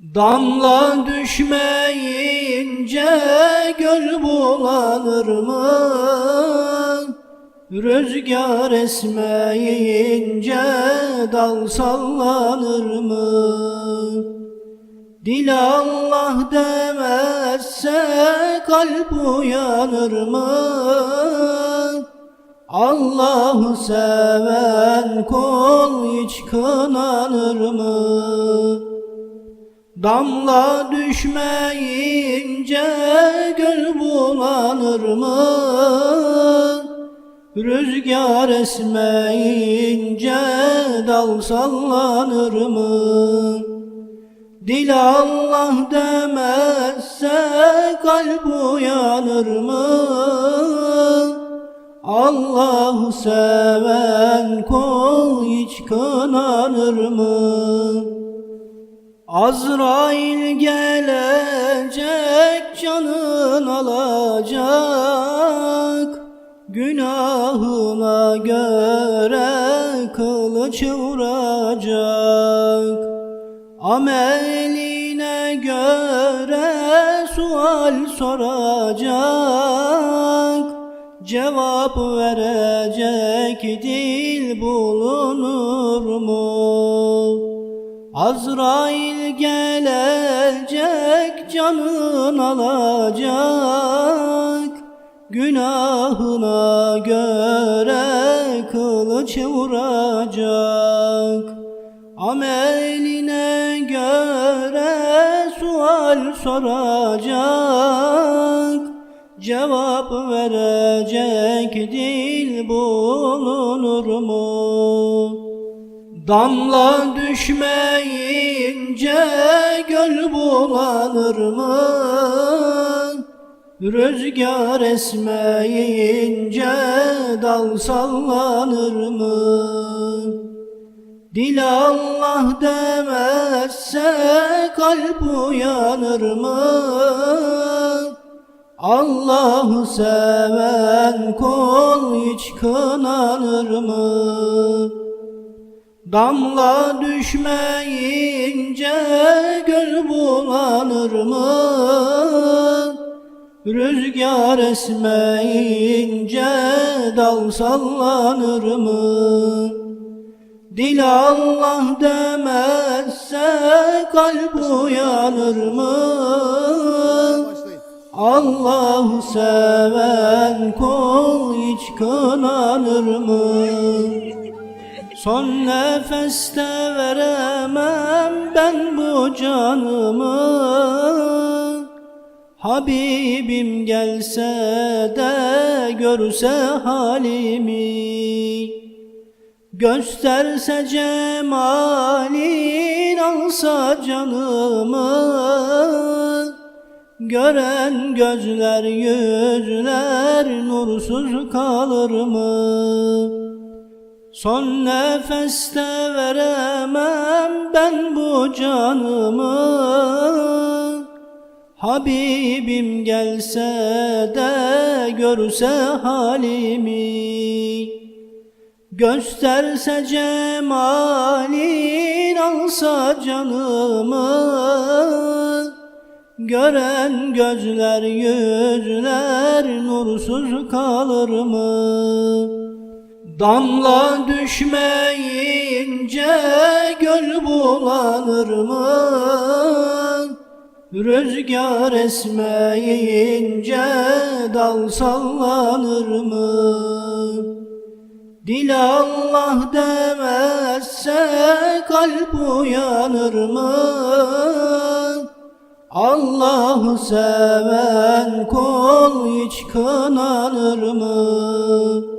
Damla düşmeyince göl bulanır mı? Rüzgar esmeyince dal sallanır mı? Dil Allah demezse kalp uyanır mı? Allah'ı seven kul hiç kınanır mı? Damla düşmeyince göl bulanır mı? Rüzgar esmeyince dal sallanır mı? Dil Allah demezse kalp uyanır mı? Allah'ı seven kul hiç kınanır mı? Azrail gelecek canın alacak. Günahına göre kılıç vuracak. Ameline göre sual soracak. Cevap verecek dil bulunur mu? Azrail gelecek canın alacak. Günahına göre kılıç vuracak. Ameline göre sual soracak. Cevap verecek dil bulunur mu? Damla düşmeyince göl bulanır mı? Rüzgar esmeyince dal sallanır mı? Dil Allah demezse kalp uyanır mı? Allah'ı seven kul hiç kınanır mı? Damla düşmeyince göl bulanır mı? Rüzgar esmeyince dal sallanır mı? Dil Allah demezse kalp uyanır mı? Allah'ı seven kul hiç kınanır mı? Son nefeste veremem ben bu canımı. Habibim gelse de görse halimi. Gösterse cemalin alsa canımı. Gören gözler yüzler nursuz kalır mı? Son nefeste veremem ben bu canımı. Habibim gelse de görse halimi. Gösterse cemalin alsa canımı. Gören gözler yüzler nursuz kalır mı? Damla düşmeyince göl bulanır mı? Rüzgar esmeyince dal sallanır mı? Dil Allah demezse kalp uyanır mı? Allah'ı seven kul hiç kınanır mı?